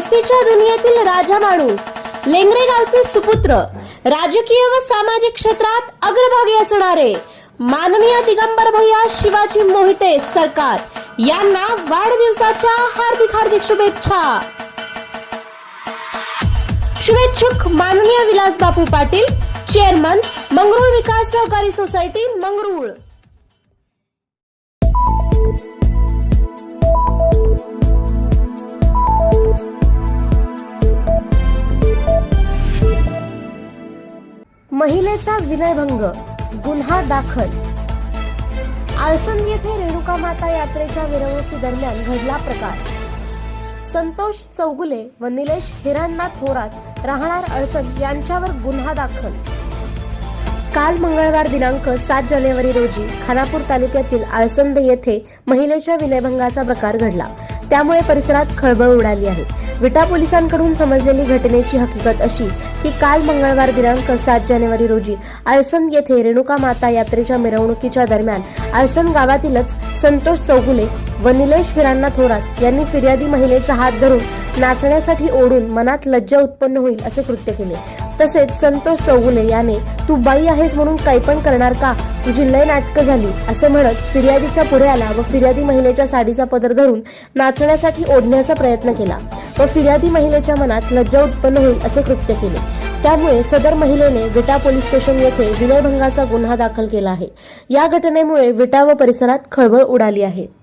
मस्तीच्या दुनियेतील राजा माणूस लेंगरे गावचे सुपुत्र राजकीय व सामाजिक क्षेत्रात अग्रभागी असणारे माननीय दिगंबर भैया शिवाजी मोहिते सरकार यांना वाढदिवसाच्या हार्दिक हार्दिक शुभेच्छा. शुभेच्छुक माननीय विलास बापू पाटील चेअरमन मंगरुळ विकास सहकारी सोसायटी मंगरुळ. महिलेचा विनयभंग गुन्हा दाखल. आळसंद येथे रेणुका माता यात्रेच्या मिरवणुकीदरम्यान घडला प्रकार. संतोष चौगुले व निलेश हिराणनाथ थोरात राहणार अळसंद यांच्यावर गुन्हा दाखल. काल मंगळवार दिनांक सात जानेवारी रोजी खानापूर तालुक्यातील आळसंद येथे महिलेच्या विनयभंगाचा प्रकार घडला. त्यामुळे परिसरात खळबळ उडाली आहे. विटा पोलिसांकडून समजलेली घटनेची हकीकत अशी की काल मंगळवार दिनांक सात जानेवारी रोजी आळसंद येथे रेणुका माता यात्रेच्या मिरवणुकीच्या दरम्यान आळसंद गावातीलच संतोष चौगुले व निलेश हिराण्णा थोरात यांनी फिर्यादी महिलेचा हात धरून नाचण्यासाठी ओढून मनात लज्जा उत्पन्न होईल असे कृत्य केले. तसेच संतोष चौगुले याने तू बाई आहेस म्हणून काही पण करणार का? तुझी लय नाटकं झाली असे म्हणत फिर्यादीच्या पुढे आला व फिर्यादी महिलेच्या साडीचा पदर धरून नाचण्यासाठी ओढण्याचा प्रयत्न केला. व फिर्यादी महिलेच्या मनात लज्जा उत्पन्न होईल असे कृत्य केले. त्यामुळे सदर महिलेने विटा पोलीस स्टेशन येथे विनयभंगाचा गुन्हा दाखल केला आहे. या घटनेमुळे विटा व परिसरात खळबळ उडाली आहे.